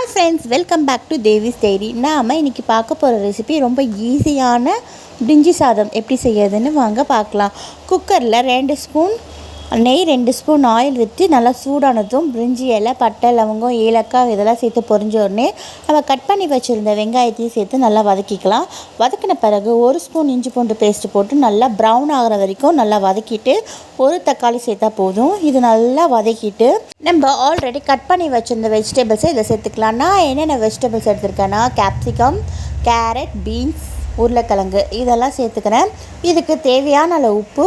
Hi friends welcome back to Devi's diary நாம் இன்றைக்கி பார்க்க போகிற ரெசிபி ரொம்ப ஈஸியான பிரிஞ்சி சாதம் எப்படி செய்யறதுன்னு வாங்க பார்க்கலாம். குக்கரில் ரெண்டு ஸ்பூன் நெய் ரெண்டு ஸ்பூன் ஆயில் ஊற்றி நல்லா சூடானதும் பிரிஞ்சி இலை பட்டை லவங்கம் ஏலக்காய் இதெல்லாம் சேர்த்து பொறிஞ்ச உடனே நம்ம கட் பண்ணி வச்சுருந்த வெங்காயத்தையும் சேர்த்து நல்லா வதக்கிக்கலாம். வதக்கின பிறகு ஒரு ஸ்பூன் இஞ்சி பூண்டு பேஸ்ட்டு போட்டு நல்லா ப்ரௌன் ஆகிற வரைக்கும் நல்லா வதக்கிட்டு ஒரு தக்காளி சேர்த்தா போதும். இது நல்லா வதக்கிட்டு நம்ம ஆல்ரெடி கட் பண்ணி வச்சுருந்த வெஜிடபிள்ஸை இதில் சேர்த்துக்கலாம். நான் என்னென்ன வெஜிடபிள்ஸ் எடுத்திருக்கேன்னா கேப்சிகம் கேரட் பீன்ஸ் உருளைக்கிழங்கு இதெல்லாம் சேர்த்துக்கிறேன். இதுக்கு தேவையான அளவு உப்பு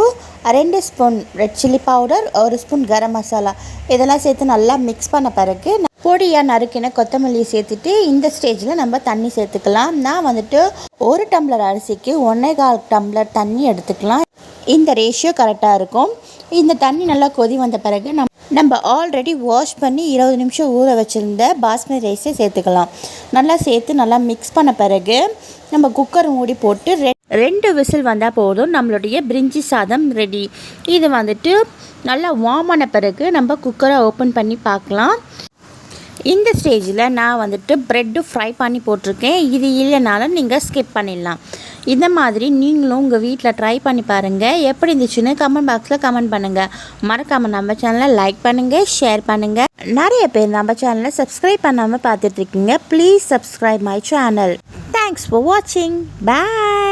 ரெண்டு ஸ்பூன் ரெட் சில்லி பவுடர் ஒரு ஸ்பூன் கரம் மசாலா. இதெல்லாம் சேர்த்து நல்லா மிக்ஸ் பண்ண பிறகு பொடியாக நறுக்கின கொத்தமல்லியை சேர்த்துட்டு இந்த ஸ்டேஜில் நம்ம தண்ணி சேர்த்துக்கலாம். நான் வந்துட்டு ஒரு டம்ளர் அரிசிக்கு ஒன்றே கால் டம்ளர் தண்ணி எடுத்துக்கலாம். இந்த ரேஷியோ கரெக்டாக இருக்கும். இந்த தண்ணி நல்லா கொதி வந்த பிறகு நம்ம நம்ம ஆல்ரெடி வாஷ் பண்ணி இருபது நிமிஷம் ஊற வச்சுருந்த பாஸ்மதி ரைஸை சேர்த்துக்கலாம். நல்லா சேர்த்து நல்லா மிக்ஸ் பண்ண பிறகு நம்ம குக்கர் மூடி போட்டு ரெ ரெண்டு விசில் வந்தால் போதும் நம்மளுடைய பிரிஞ்சி சாதம் ரெடி இது வந்துட்டு நல்லா வார்ம் ஆன பிறகு நம்ம குக்கரை ஓப்பன் பண்ணி பார்க்கலாம். இந்த ஸ்டேஜில் நான் வந்துட்டு ப்ரெட்டு ஃப்ரை பண்ணி போட்டிருக்கேன். இது இல்லைனாலும் நீங்கள் ஸ்கிப் பண்ணிடலாம். இந்த மாதிரி நீங்களும் உங்கள் வீட்டில் ட்ரை பண்ணி பாருங்கள் எப்படி இருந்துச்சுன்னு கமெண்ட் பாக்ஸில் கமெண்ட் பண்ணுங்கள் மறக்காமல் நம்ம சேனலை லைக் பண்ணுங்கள் ஷேர் பண்ணுங்கள் நிறைய பேர் நம்ம சேனலை சப்ஸ்கிரைப் பண்ணாமல் பார்த்துட்ருக்கீங்க please subscribe my channel thanks for வாட்சிங் பாய்